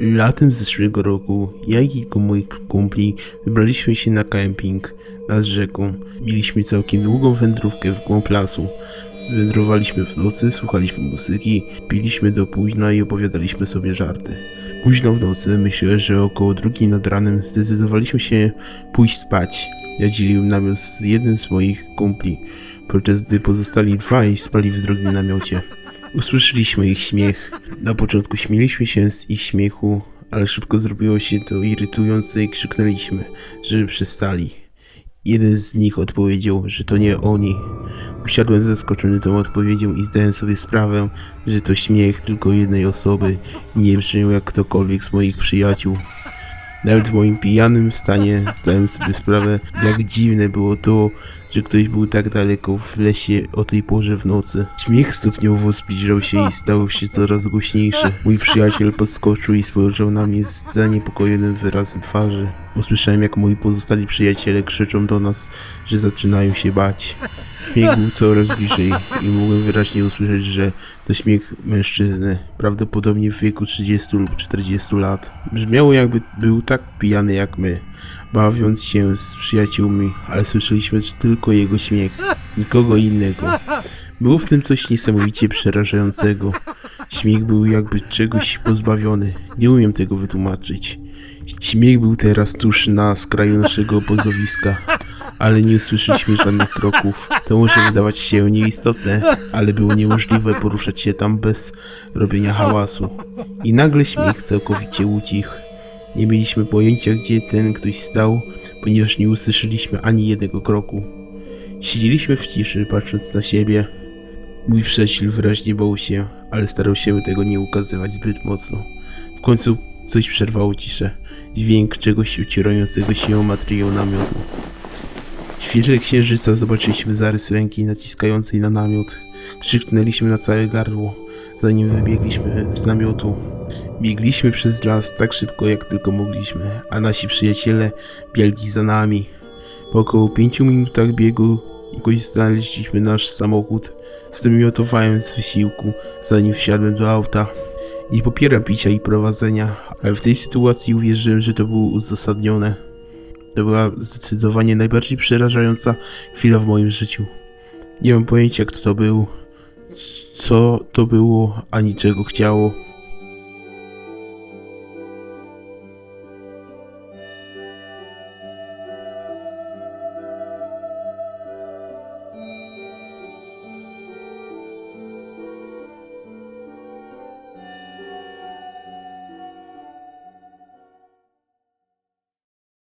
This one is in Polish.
Latem zeszłego roku ja i kilku moich kumpli wybraliśmy się na kemping nad rzeką. Mieliśmy całkiem długą wędrówkę w głąb lasu. Wędrowaliśmy w nocy, słuchaliśmy muzyki, piliśmy do późna i opowiadaliśmy sobie żarty. Późno w nocy, myślę, że około drugiej nad ranem, zdecydowaliśmy się pójść spać. Ja dzieliłem namiot z jednym z moich kumpli, podczas gdy pozostali dwaj spali w drugim namiocie. Usłyszeliśmy ich śmiech. Na początku śmieliśmy się z ich śmiechu, ale szybko zrobiło się to irytujące i krzyknęliśmy, żeby przestali. Jeden z nich odpowiedział, że to nie oni. Usiadłem zaskoczony tą odpowiedzią i zdałem sobie sprawę, że to śmiech tylko jednej osoby i nie brzmiał jak ktokolwiek z moich przyjaciół. Nawet w moim pijanym stanie zdałem sobie sprawę, jak dziwne było to, że ktoś był tak daleko w lesie o tej porze w nocy. Śmiech stopniowo zbliżał się i stał się coraz głośniejszy. Mój przyjaciel podskoczył i spojrzał na mnie z zaniepokojonym wyrazem twarzy. Usłyszałem, jak moi pozostali przyjaciele krzyczą do nas, że zaczynają się bać. Śmiech był coraz bliżej i mogłem wyraźnie usłyszeć, że to śmiech mężczyzny, prawdopodobnie w wieku 30 lub 40 lat. Brzmiało jakby był tak pijany jak my, bawiąc się z przyjaciółmi, ale słyszeliśmy tylko jego śmiech, nikogo innego. Było w tym coś niesamowicie przerażającego. Śmiech był jakby czegoś pozbawiony. Nie umiem tego wytłumaczyć. Śmiech był teraz tuż na skraju naszego obozowiska, ale nie usłyszeliśmy żadnych kroków. To może wydawać się nieistotne, ale było niemożliwe poruszać się tam bez robienia hałasu. I nagle śmiech całkowicie ucichł. Nie mieliśmy pojęcia, gdzie ten ktoś stał, ponieważ nie usłyszeliśmy ani jednego kroku. Siedzieliśmy w ciszy, patrząc na siebie. Mój przyjaciel wyraźnie bał się, ale starał się tego nie ukazywać zbyt mocno. W końcu coś przerwało ciszę. Dźwięk czegoś ocierającego się o materiał namiotu. W świetle księżyca zobaczyliśmy zarys ręki naciskającej na namiot. Krzyknęliśmy na całe gardło, zanim wybiegliśmy z namiotu. Biegliśmy przez las tak szybko jak tylko mogliśmy, a nasi przyjaciele biegli za nami. Po około pięciu minutach biegu jakoś znaleźliśmy nasz samochód. Zwymiotowałem z wysiłku, zanim wsiadłem do auta. Nie popieram picia i prowadzenia, ale w tej sytuacji uwierzyłem, że to było uzasadnione. To była zdecydowanie najbardziej przerażająca chwila w moim życiu. Nie mam pojęcia kto to był, co to było, ani czego chciało.